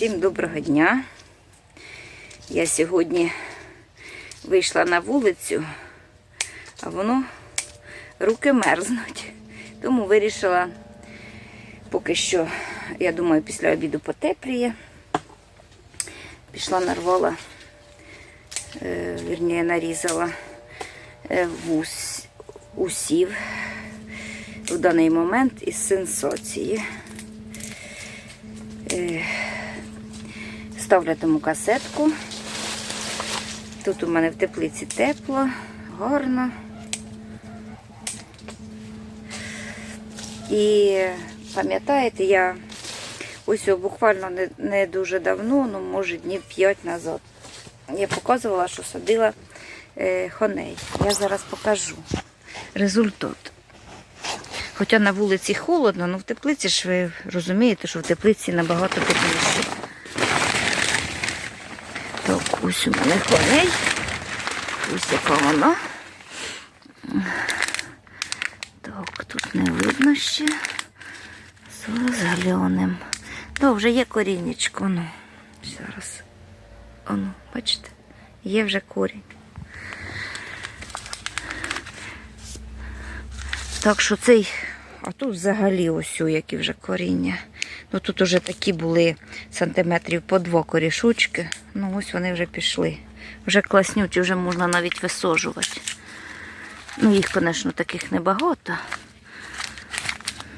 Всім доброго дня. Я сьогодні вийшла на вулицю, а воно руки мерзнуть. Тому вирішила, поки що, я думаю, після обіду потепліє. Пішла нарвала, е, вірніше, нарізала е, вус, усів в даний момент із сенсації. Е, Ставлю тому касетку. Тут у мене в теплиці тепло, гарно. І пам'ятаєте, я ось буквально не, не дуже давно, ну може днів 5 назад, я показувала, що садила е, хоней. Я зараз покажу результат. Хоча на вулиці холодно, але в теплиці ж ви розумієте, що в теплиці набагато тепліше. Ось у мене коней. Ось яка вона. Так, тут не видно ще. Зараз глянемо. Ну, вже є корінечко. Ну, зараз. Оно, бачите? Є вже корінь. Так що цей, а тут взагалі ось у які вже коріння. Ну тут уже такі були сантиметрів по два корішочки. Ну ось вони вже пішли. Вже класнючі, вже можна навіть висожувати. Ну, їх, звісно, таких небагато.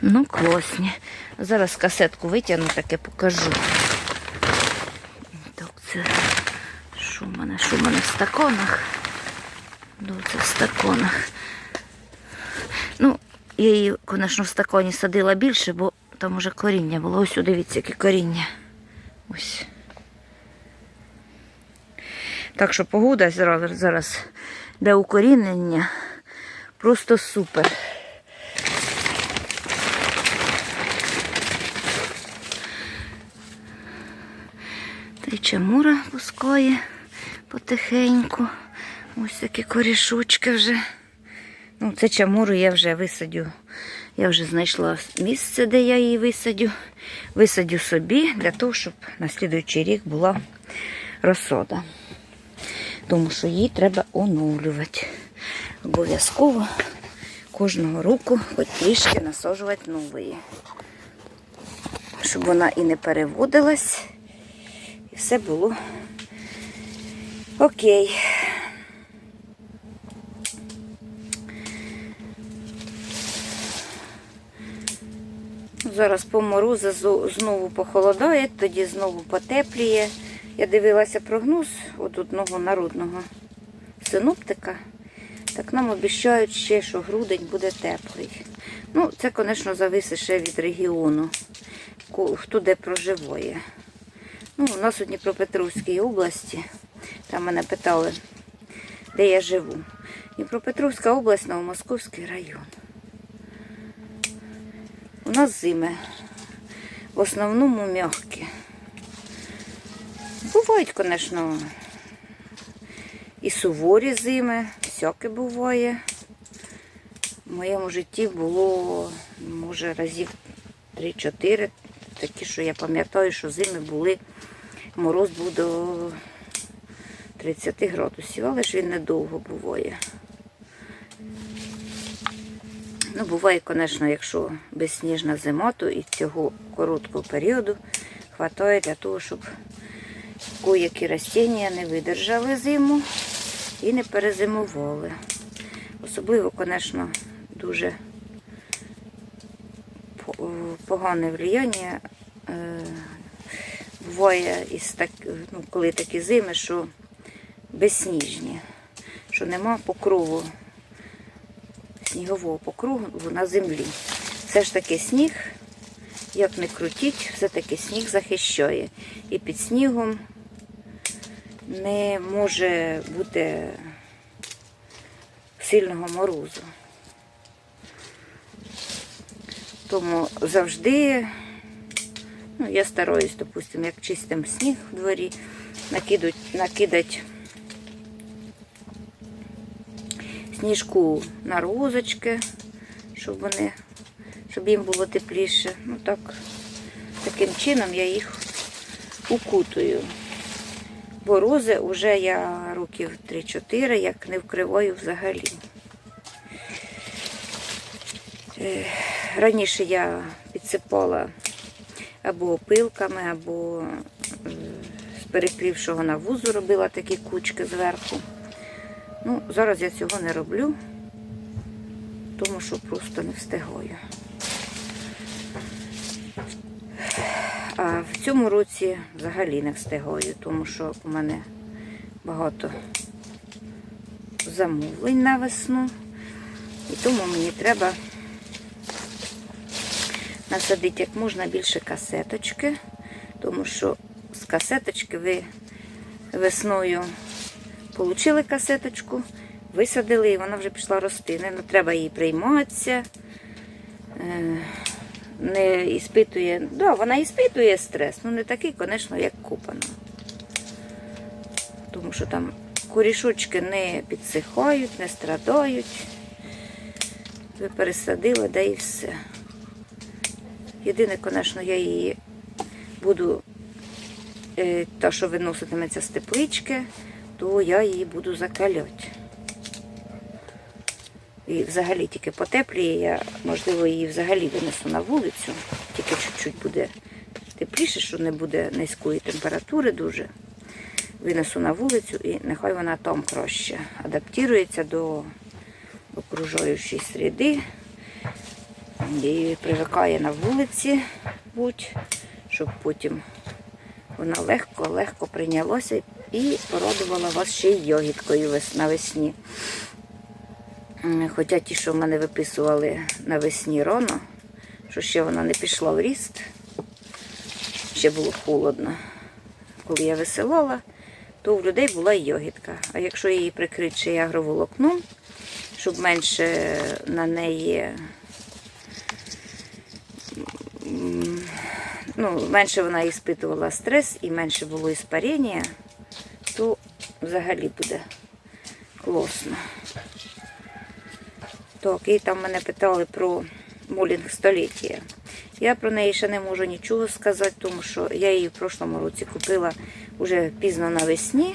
Ну, класні. Зараз касетку витягну, таке покажу. Так, це що в мене? Що в мене в стаконах? Ну, це в стаконах. Ну, я її, звісно, в стакані садила більше, бо там уже коріння було. Ось дивіться, яке коріння. Ось. Так що погода зараз, де укорінення просто супер. Та й чамура пускає потихеньку. Ось такі корішочки вже. Ну, це чамуру я вже висадю. Я вже знайшла місце, де я її висадю. Висадю собі для того, щоб на слідуючий рік була розсода. Тому що її треба оновлювати. Обов'язково кожного року хоч трішки насаджувати нової. Щоб вона і не переводилась, і все було окей. Зараз по морозу зо- знову похолодає, тоді знову потепліє. Я дивилася прогноз от одного народного синоптика. Так нам обіцяють ще, що грудень буде теплий. Ну, це, звісно, зависить ще від регіону, хто де проживає. Ну, у нас у Дніпропетровській області, там мене питали, де я живу. Дніпропетровська область, Новомосковський район. У нас зими в основному м'які. Бувають, звісно, і суворі зими, всяке буває. В моєму житті було, може, разів 3-4, такі, що я пам'ятаю, що зими були, мороз був до 30 градусів, але ж він недовго буває. Ну, буває, звісно, якщо безсніжна зима, то і цього короткого періоду вистачає для того, щоб коякі рослиння не видержали зиму і не перезимували. Особливо, звісно, дуже погане влияння е, буває, із так, ну, коли такі зими, що безсніжні, що нема покрову снігового покругу на землі. Все ж таки сніг, як не крутіть, все-таки сніг захищає. І під снігом не може бути сильного морозу. Тому завжди, ну, я стараюсь, допустимо, як чистим сніг в дворі, накидать, сніжку на розочки, щоб вони, щоб їм було тепліше. Ну так, таким чином я їх укутую. Бо рози вже я років 3-4 як не вкриваю взагалі. Е, Раніше я підсипала або опилками, або з перекрівшого навузу робила такі кучки зверху. Ну, зараз я цього не роблю, тому що просто не встигаю. А в цьому році взагалі не встигаю, тому що у мене багато замовлень на весну. І тому мені треба насадити як можна більше касеточки, тому що з касеточки ви весною отримали касеточку, висадили, і вона вже пішла рости. Не треба їй прийматися. Е, Не іспитує, да, вона іспитує стрес, ну не такий, звісно, як купана. Тому що там корішочки не підсихають, не страдають. Ви пересадили, да і все. Єдине, звісно, я її буду, е, та, що виноситиметься з теплички, то я її буду закаляти. І взагалі тільки потепліє, я, можливо, її взагалі винесу на вулицю. Тільки чуть-чуть буде тепліше, що не буде низької температури дуже. Винесу на вулицю і нехай вона там краще адаптується до окружаючої середи. І привикає на вулиці будь, щоб потім вона легко-легко прийнялася і порадувала вас ще й йогіткою навесні. Хоча ті, що в мене виписували навесні рано, що ще вона не пішла в ріст, ще було холодно. Коли я висилала, то у людей була йогітка. А якщо її прикрити ще агроволокном, щоб менше на неї ну, менше вона іспитувала стрес і менше було іспарення, то взагалі буде класно. Так, і там мене питали про молінг століття. Я про неї ще не можу нічого сказати, тому що я її в прошлому році купила вже пізно навесні.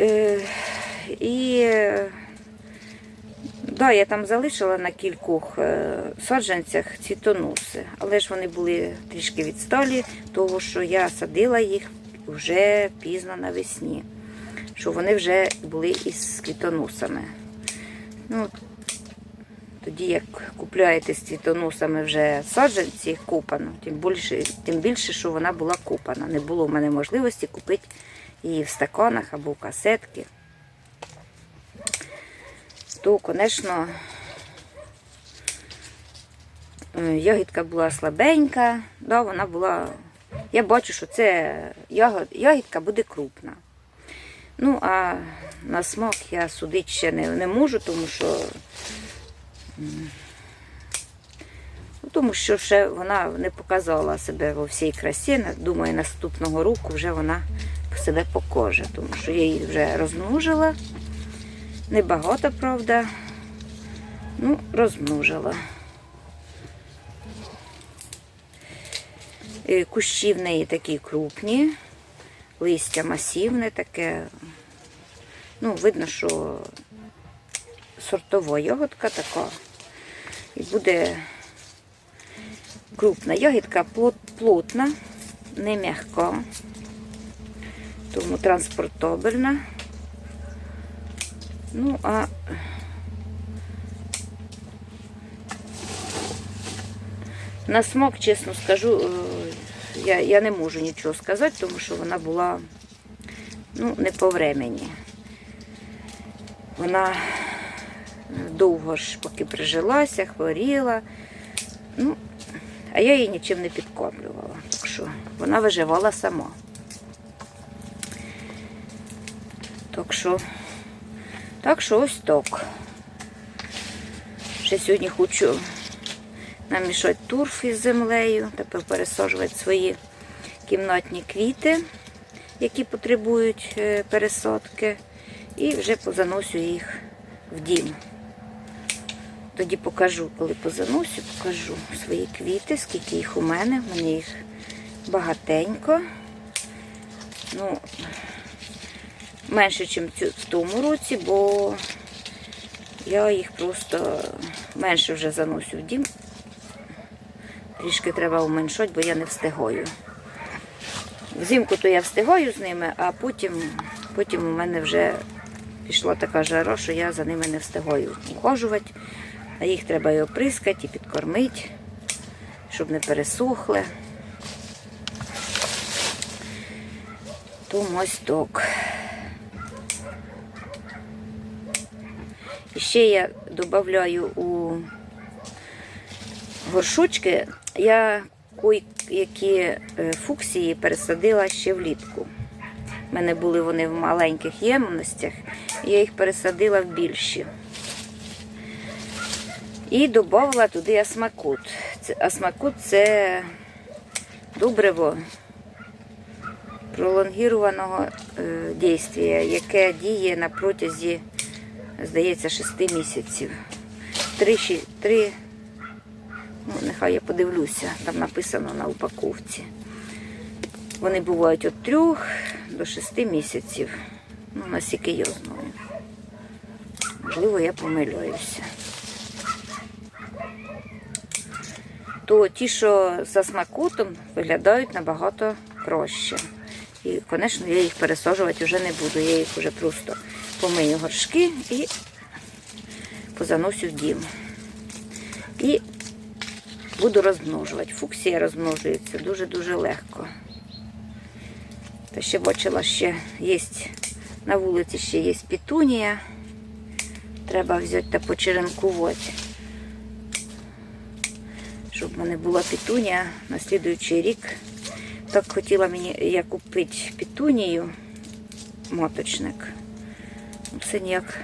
Е, і да, я там залишила на кількох е, саджанцях цвітоноси, але ж вони були трішки відсталі, того що я садила їх вже пізно навесні, що вони вже були із квітоносами. Ну, тоді, як купляєте з цвітоносами вже саджанці купану, тим більше, тим більше, що вона була купана. Не було в мене можливості купити її в стаканах або в касетки. То, звісно, е, ягідка була слабенька, да, вона була. Я бачу, що це ягод- ягідка буде крупна. Ну, а на смак я судити ще не, не можу, тому що ну, тому що ще вона не показала себе во всій красі. Думаю, наступного року вже вона себе покаже, тому що я її вже розмножила. Небагато, правда. Ну, розмножила. Кущі в неї такі крупні, листя масивне таке. Ну, видно, що сортова ягодка така. І буде крупна ягідка, плотна, не м'яка, тому транспортабельна. Ну, а на смак, чесно скажу, е, я, я не можу нічого сказати, тому що вона була ну, не по времені. Вона довго ж поки прижилася, хворіла. Ну, а я її нічим не підкормлювала. Так що вона виживала сама. Так що, так що ось так. Ще сьогодні хочу намішати турф із землею, тепер пересаджувати свої кімнатні квіти, які потребують е, пересадки, і вже позаносю їх в дім. тоді покажу, коли позаносю, покажу свої квіти, скільки їх у мене. В мене їх багатенько. Ну, менше, ніж в тому році, бо я їх просто менше вже заносю в дім. Трішки треба уменшати, бо я не встигаю. Взимку то я встигаю з ними, а потім, потім у мене вже пішла така жара, що я за ними не встигаю ухожувати. А їх треба і оприскати, і підкормити, щоб не пересохли. Тому ось так. І ще я додаю у горшочки, я які е, фуксії пересадила ще влітку. У мене були вони в маленьких ємностях, я їх пересадила в більші. І додала туди асмакут. Асмакут це добриво пролонгірованого е, дійствія, яке діє на протязі, здається, 6 місяців. Три, ші- три, ну, нехай я подивлюся, там написано на упаковці. Вони бувають від 3 до 6 місяців. Ну, наскільки я знаю. Можливо, я помиляюся. То ті, що за смакутом, виглядають набагато краще. І, звісно, я їх пересаджувати вже не буду. Я їх вже просто помию горшки і позаносю в дім. І буду розмножувати. Фуксія розмножується дуже-дуже легко. Та ще бачила, ще є на вулиці ще є пітунія. Треба взяти та почеренкувати. Щоб в мене була пітунія на слідуючий рік. Так хотіла мені я купити пітунію, моточник. Ну, Все ніяк.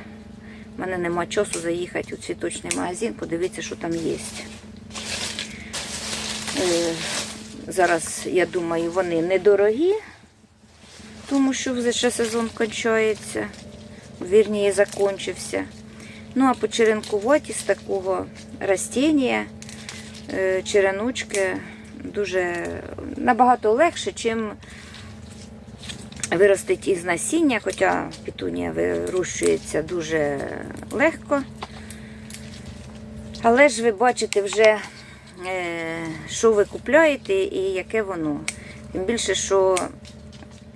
У мене нема часу заїхати у цвіточний магазин, подивитися, що там є. Е, Зараз, я думаю, вони недорогі, тому що вже ще сезон кончається. Вірніше, закінчився. Ну, а почеренкувати з такого растіння, е, череночки дуже набагато легше, чим виростити із насіння, хоча петунія вирощується дуже легко. Але ж ви бачите вже, що ви купляєте і яке воно. Тим більше, що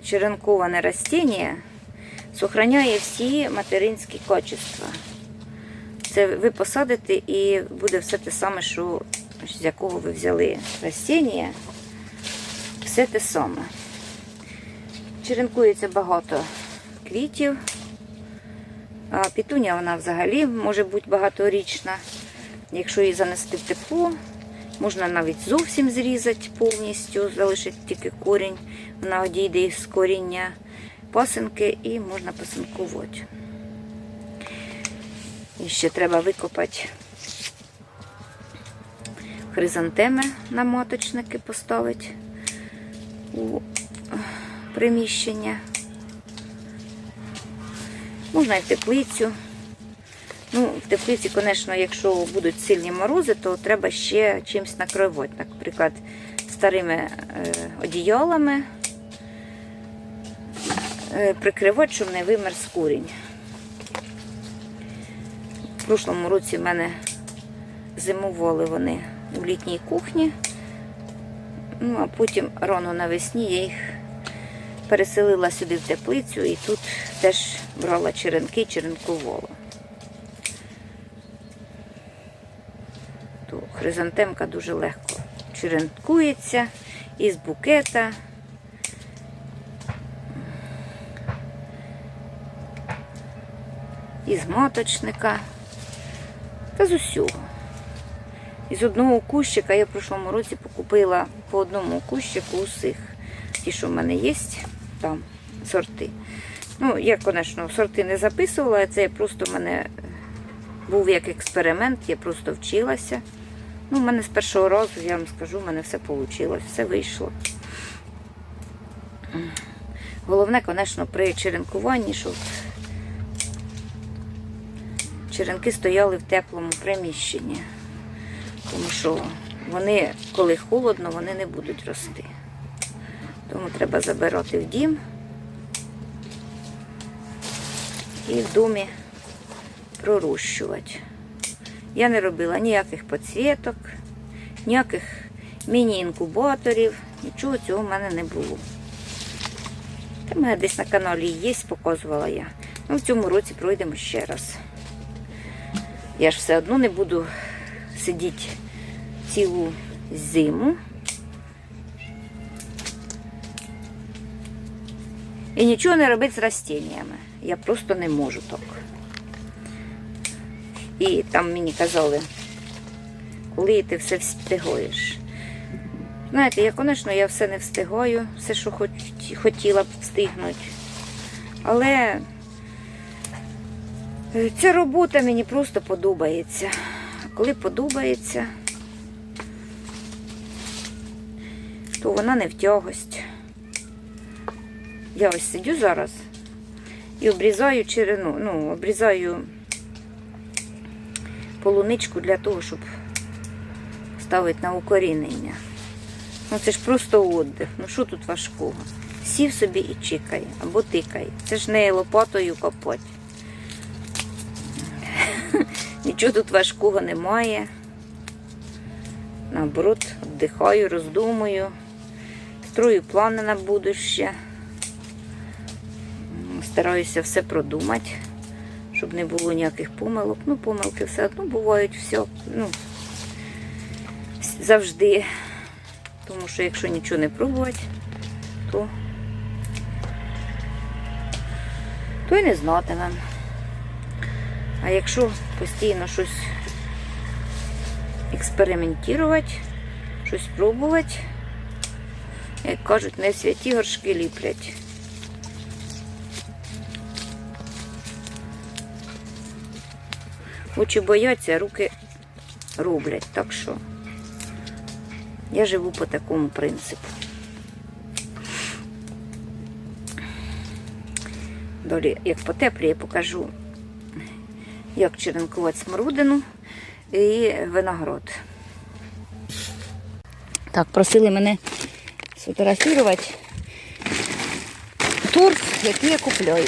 черенковане растіння зберігає всі материнські качества. Це ви посадите і буде все те саме, що з якого ви взяли растіння. Все те саме. Черенкується багато квітів. Пітуня вона взагалі може бути багаторічна. Якщо її занести в тепло, можна навіть зовсім зрізати повністю, залишити тільки корінь. Вона одійде із коріння пасинки і можна пасинкувати. І ще треба викопати хризантеми на моточники поставити у приміщення. Можна і теплицю. Ну, в теплиці, звісно, якщо будуть сильні морози, то треба ще чимось накривати. Наприклад, старими е, одіялами е, прикривати, щоб не вимерз курінь. В прошлому році в мене зимували вони у літній кухні. Ну, а потім рано навесні я їх переселила сюди в теплицю і тут теж брала черенки, черенкувала. Хризантемка дуже легко черенкується із букета. Із маточника та з усього. Із одного кущика я в прошлому році покупила по одному кущику усіх. Ті, що в мене є, там сорти. Ну, я, звісно, сорти не записувала, це просто в мене був як експеримент, я просто вчилася. Ну, в мене з першого разу, я вам скажу, в мене все вийшло, все вийшло. Головне, звісно, при черенкуванні, щоб черенки стояли в теплому приміщенні. Тому що вони, коли холодно, вони не будуть рости. Тому треба забирати в дім і в домі пророщувати. Я не робила ніяких підсвіток, ніяких міні-інкубаторів, нічого цього в мене не було. Та в мене десь на каналі є, показувала я. Ну, в цьому році пройдемо ще раз. Я ж все одно не буду сидіти цілу зиму. І нічого не робити з растіннями. Я просто не можу так. І там мені казали, коли ти все встигаєш. Знаєте, я, звісно, я все не встигаю, все, що хотіла б встигнути. Але е, ця робота мені просто подобається. Коли подобається, то вона не в тягость. Я ось сидю зараз і обрізаю черену, ну, обрізаю полуничку для того, щоб ставити на укорінення. Ну це ж просто отдих. Ну що тут важкого? Сів собі і чекай або тикай. Це ж не лопатою копать. Нічого тут важкого немає. Наоборот, віддихаю, роздумую, строю плани на будуще. Стараюся все продумати, щоб не було ніяких помилок. Ну, помилки все одно бувають все, ну, завжди. Тому що якщо нічого не пробувати, то, то й не знатимем. А якщо постійно щось експериментувати, щось пробувати, як кажуть, не святі горшки ліплять. Очі бояться, руки роблять. Так що я живу по такому принципу. Долі, як потепліє, покажу, як черенкувати смородину і виноград. Так, просили мене сфотографувати торт, який я купляю.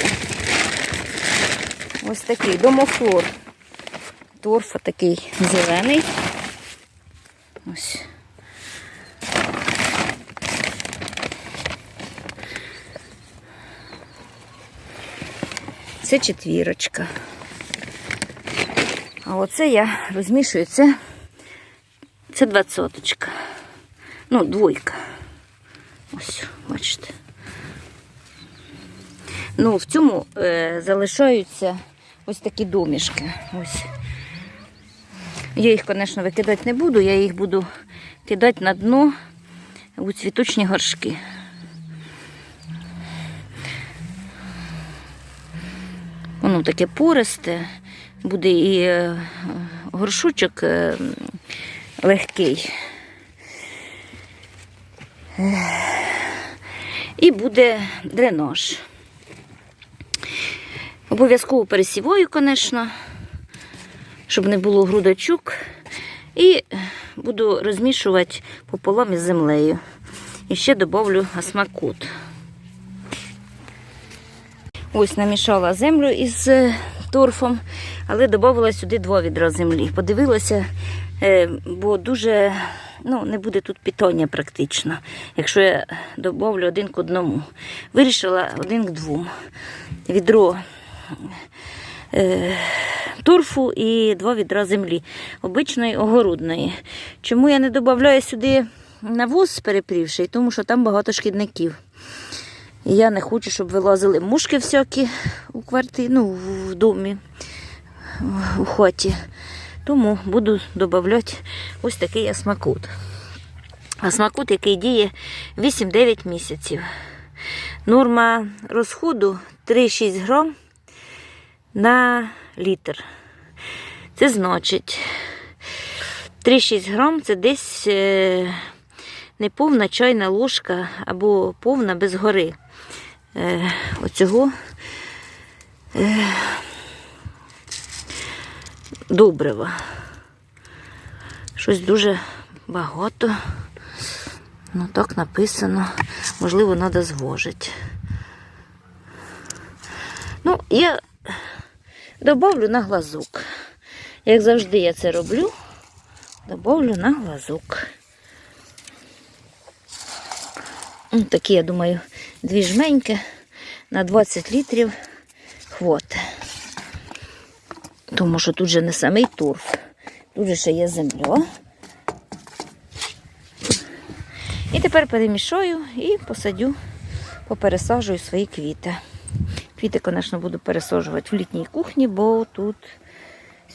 Ось такий домофлор. Торф такий зелений. Ось. Це четвірочка. А оце я розмішую, це, це двадцяточка. Ну, двойка. Ось, бачите. Ну, в цьому е, залишаються ось такі домішки. Ось. Я їх, звісно, викидати не буду, я їх буду кидати на дно у цвіточні горшки. Воно таке пористе, буде і е, горшочок е, легкий. І буде дренаж. Обов'язково пересівою, звісно, щоб не було грудочок. І буду розмішувати пополам із землею. І ще додавлю осмакут. Ось намішала землю із е, торфом, але додала сюди два відра землі. Подивилася, е, бо дуже ну, не буде тут питання практично, якщо я додавлю один к одному. Вирішила один к двом. Відро торфу і два відра землі, обичної огородної. Чому я не додаю сюди навоз перепрівший? Тому що там багато шкідників. Я не хочу, щоб вилазили мушки всякі у квартирі, ну, в домі, у хаті. Тому буду додавати ось такий асмакут. Асмакут, який діє 8-9 місяців. Норма розходу 3-6 грам на літр. Це значить 3-6 грам це десь е, неповна чайна ложка або повна без гори. Е, оцього е, добрива. Щось дуже багато. Ну так написано. Можливо, треба звожити. Ну, я добавлю на глазок. Як завжди я це роблю, добавлю на глазок. Ну, такі, я думаю, дві жменьки на 20 літрів хвоти. Тому що тут же не самий торф. Тут же ще є земля. І тепер перемішаю і посадю, попересаджую свої квіти. Квіти, звісно, буду пересаджувати в літній кухні, бо тут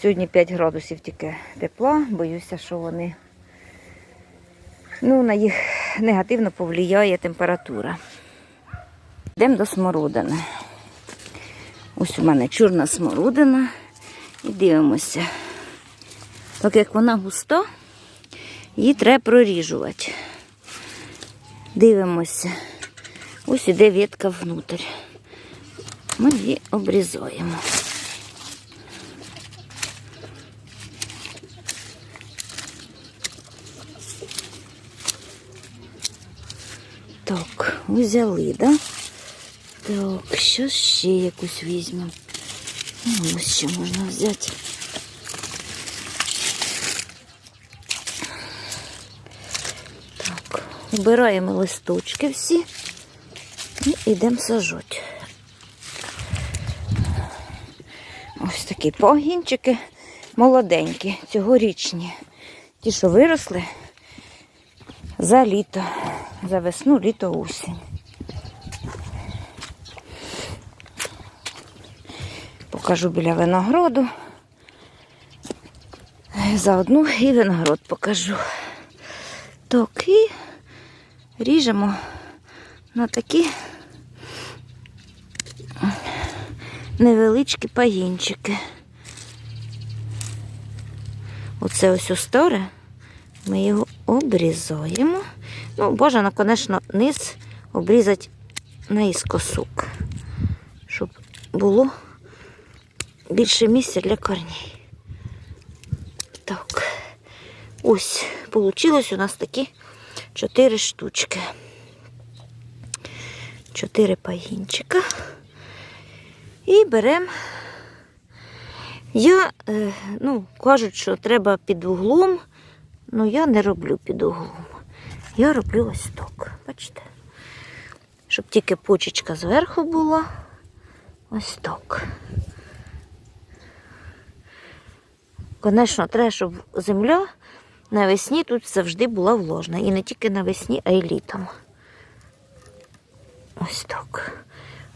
сьогодні 5 градусів тільки тепла. Боюся, що вони ну, на їх негативно повлияє температура. Йдемо до смородини. Ось у мене чорна смородина. І дивимося. Так як вона густа, її треба проріжувати. Дивимося. Ось іде ветка внутрь. Ми її обрізаємо. Так, взяли, да? Так, що ще якусь візьмемо. Ну, ось що можна взяти. Так, вбираємо листочки всі і йдемо сажати. Ось такі погінчики молоденькі, цьогорічні. Ті, що виросли за літо, за весну, літо, осінь. Покажу біля винограду. Заодно і виноград покажу. Так, і ріжемо на такі невеличкі пагінчики. Оце ось осторе. Ми його обрізаємо. Ну, бажано, звісно, низ обрізати наіскосок, щоб було більше місця для корней. Так, ось, вийшло у нас такі чотири штучки. Чотири пагінчика. І беремо. Я, е, ну, кажуть, що треба під углом, але я не роблю під углом. Я роблю ось так. Бачите? Щоб тільки почечка зверху була. Ось так. Звісно, треба, щоб земля навесні тут завжди була вложена. І не тільки навесні, а й літом. Ось так.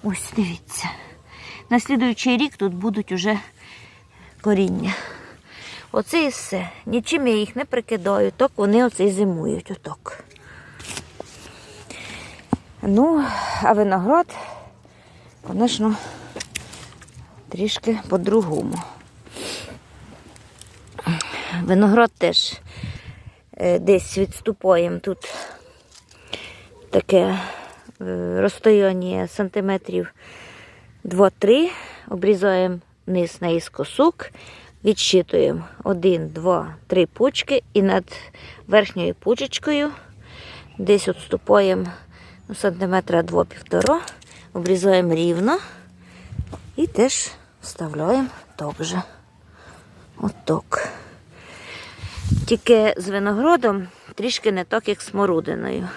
Ось дивіться. На слідуючий рік тут будуть уже коріння. Оце і все. Нічим я їх не прикидаю, так вони оце і зимують. Отак. Ну, а виноград, звісно, трішки по-другому. Виноград теж е, десь відступаємо тут таке е, розстояння сантиметрів 2-3, обрізаємо низ наіскосок, відщитуємо 1, 2, 3 почки і над верхньою почечкою десь відступаємо ну, сантиметра 2-1,5, обрізаємо рівно і теж вставляємо так. Отак. Тільки з виноградом трішки не так, як з смородиною.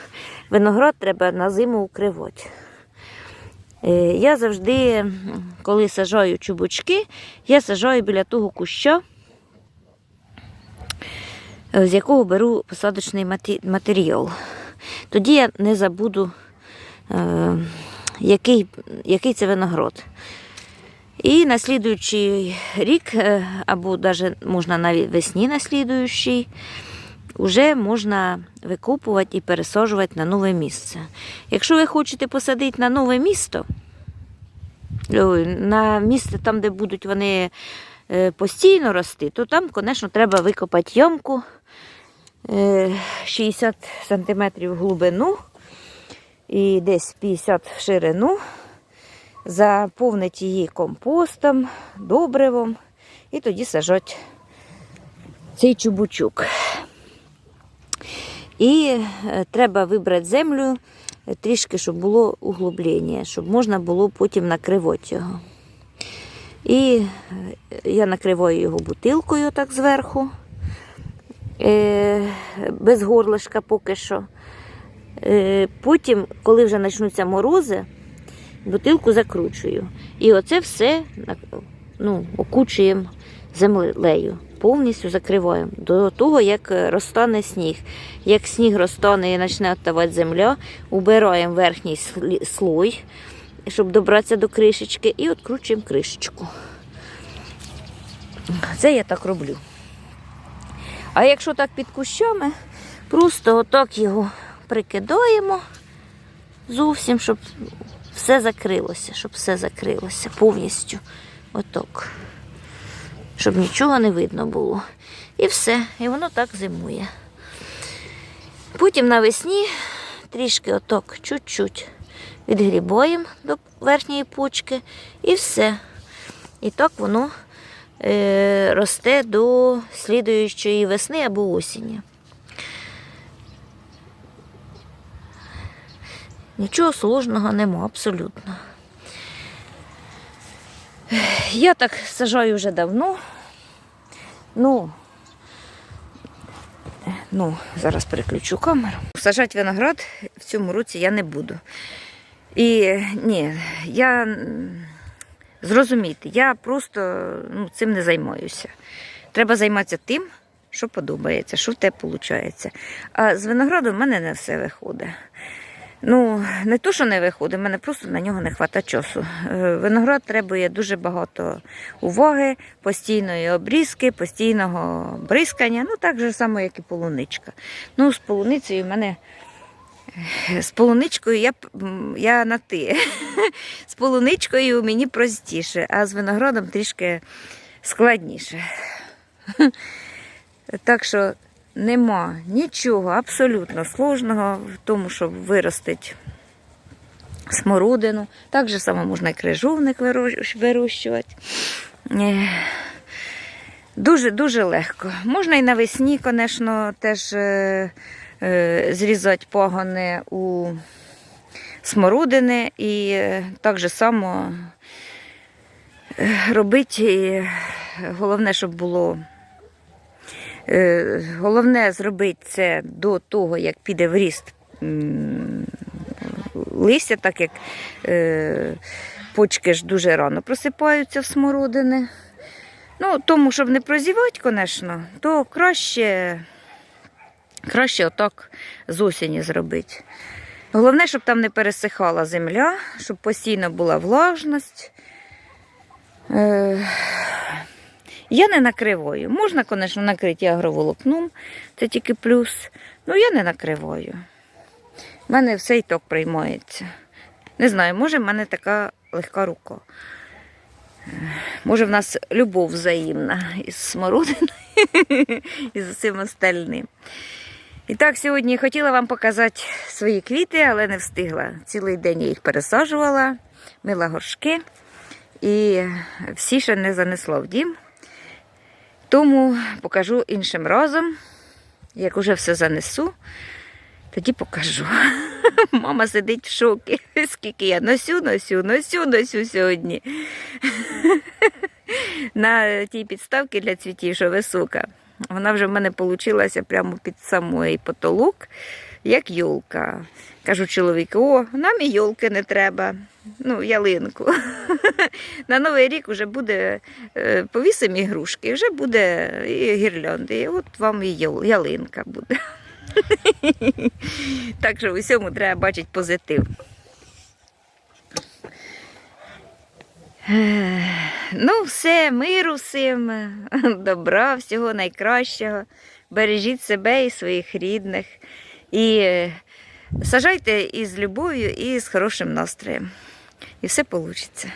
Виноград треба на зиму укривати. Е, Я завжди, коли сажаю чубучки, я сажаю біля того куща, е, з якого беру посадочний матеріал. Тоді я не забуду, е, який, який це виноград. І на слідуючий рік, або навіть навіть весні на слідуючий, вже можна викопувати і пересаджувати на нове місце. Якщо ви хочете посадити на нове місто, на місце там, де будуть вони е, постійно рости, то там, звісно, треба викопати е, 60 см глибину і десь 50 в ширину заповнити її компостом, добривом і тоді сажати цей чубучок. І е, треба вибрати землю е, трішки, щоб було углублення, щоб можна було потім накривати його. І е, я накриваю його бутилкою так зверху, без горлишка поки що. Потім, коли вже почнуться морози, бутилку закручую. І оце все ну, окучуємо землею, повністю закриваємо до того, як е, розтане сніг. Як сніг розтане і почне оттавати земля, убираємо верхній слой, щоб добратися до кришечки, і відкручуємо кришечку. Це я так роблю. А якщо так під кущами, просто отак його прикидаємо зовсім, щоб все закрилося, щоб все закрилося повністю. Отак. Щоб нічого не видно було. І все. І воно так зимує. Потім навесні трішки отак, чуть-чуть відгрібаємо до верхньої почки і все. І так воно е, росте до слідуючої весни або осені. Нічого сложного нема, абсолютно. Я так сажаю вже давно. Ну, ну, зараз переключу камеру. Сажати виноград в цьому році я не буду. І ні, я зрозумійте, я просто ну, цим не займаюся. Треба займатися тим, що подобається, що в тебе виходить. А з виноградом в мене не все виходить. Ну, не то, що не виходить, мене просто на нього не вистачає часу. Е, Виноград требує дуже багато уваги, постійної обрізки, постійного бризкання, ну так же само, як і полуничка. Ну, з полуницею в мене. е, З полуничкою я, я на ти. З полуничкою мені простіше, а з виноградом трішки складніше. Так що нема нічого абсолютно сложного в тому, щоб виростити смородину. Так же само можна і крижовник вирощувати. Дуже-дуже легко. Можна і навесні, звісно, теж е, е, зрізати пагони у смородини і е, так же само робити. Головне, щоб було Головне зробити це до того, як піде в ріст листя, так як е, почки ж дуже рано просипаються в смородини. Ну, тому, щоб не прозівати, звісно, то краще, краще отак з осені зробити. Головне, щоб там не пересихала земля, щоб постійно була влажність. Я не накриваю. Можна, звісно, накрити агроволокном, це тільки плюс. Ну, я не накриваю. У мене все і так приймається. Не знаю, може, в мене така легка рука. Може, в нас любов взаємна із смородиною і з усім остальним. І так, сьогодні хотіла вам показати свої квіти, але не встигла. Цілий день я їх пересаджувала, мила горшки. І всі ще не занесло в дім. Тому покажу іншим разом. Як уже все занесу, тоді покажу. Мама сидить в шокі. Скільки я носю, носю, носю, носю сьогодні. На тій підставці для цвітів, що висока. Вона вже в мене вийшла прямо під самий потолок, як йолка. Кажу чоловіку, о, нам і йолки не треба. Ну, ялинку. На Новий рік вже буде е, повісимо ігрушки, вже буде і гірлянди. І от вам і ялинка буде. Так що в усьому треба бачити позитив. Ну, все, миру всім, добра, всього найкращого. Бережіть себе і своїх рідних. І е, сажайте із любов'ю і з хорошим настроєм. І все вийде.